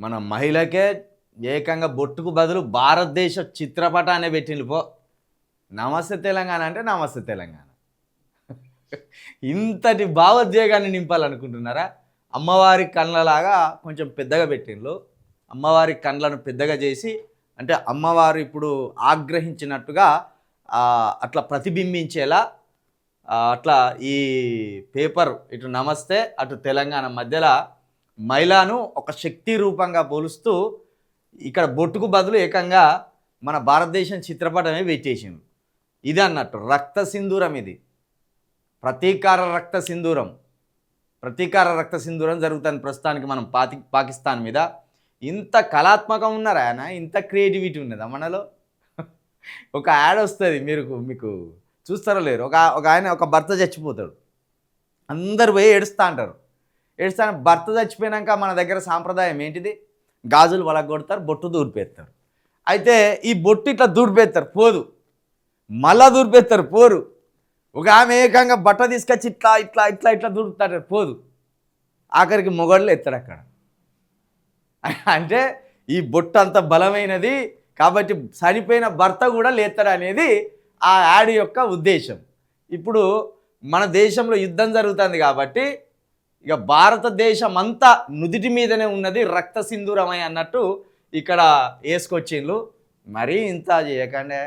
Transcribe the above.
మన మహిళకే ఏకంగా బొట్టుకు బదులు భారతదేశ చిత్రపటాన్ని పెట్టిండు పో. నమస్తే తెలంగాణ అంటే నమస్తే తెలంగాణ. ఇంతటి భావోద్వేగాన్ని నింపాలనుకుంటున్నారా? అమ్మవారి కళ్ళలాగా కొంచెం పెద్దగా పెట్టిండ్రు. అమ్మవారి కళ్ళను పెద్దగా చేసి అంటే అమ్మవారు ఇప్పుడు ఆగ్రహించినట్టుగా అట్లా ప్రతిబింబించేలా అట్లా ఈ పేపర్ ఇటు నమస్తే అటు తెలంగాణ మధ్యలో మహిళను ఒక శక్తి రూపంగా పోలుస్తూ ఇక్కడ బొట్టుకు బదులు ఏకంగా మన భారతదేశం చిత్రపటమే పెట్టేసింది ఇది అన్నట్టు రక్త సింధూరం ఇది. ప్రతీకార రక్త సింధూరం. ప్రతీకార రక్త సింధూరం జరుగుతుంది ప్రస్తుతానికి మనం పాతి పాకిస్తాన్ మీద. ఇంత కళాత్మకం ఉన్నారా ఆయన? ఇంత క్రియేటివిటీ ఉన్నదా మనలో? ఒక యాడ్ వస్తుంది మీరు మీకు చూస్తారో లేరు? ఒక ఒక ఆయన ఒక భర్త చచ్చిపోతాడు. అందరు పోయి ఏడుస్తూ అంటారు. ఏడుస్తాను భర్త చచ్చిపోయినాక మన దగ్గర సాంప్రదాయం ఏంటిది? గాజులు వలగొడతారు బొట్టు దూరిపేస్తారు. అయితే ఈ బొట్టు ఇట్లా దూరిపేస్తారు పోదు. మళ్ళా దూరిపేస్తారు పోరు. ఒక ఆమె ఏకంగా బట్ట తీసుకొచ్చి ఇట్లా ఇట్లా ఇట్లా ఇట్లా దూరుతాడు పోదు. ఆఖరికి మొగళ్ళు ఎత్తాడు అక్కడ. అంటే ఈ బొట్టు అంత బలమైనది కాబట్టి చనిపోయిన భర్త కూడా లేతాడు అనేది ఆ యాడ్ యొక్క ఉద్దేశం. ఇప్పుడు మన దేశంలో యుద్ధం జరుగుతుంది కాబట్టి ఇక భారతదేశం అంతా నుదిటి మీదనే ఉన్నది రక్త సింధూరమై అన్నట్టు ఇక్కడ వేసుకొచ్చిండ్రు మరీ ఇంత చేయకండే.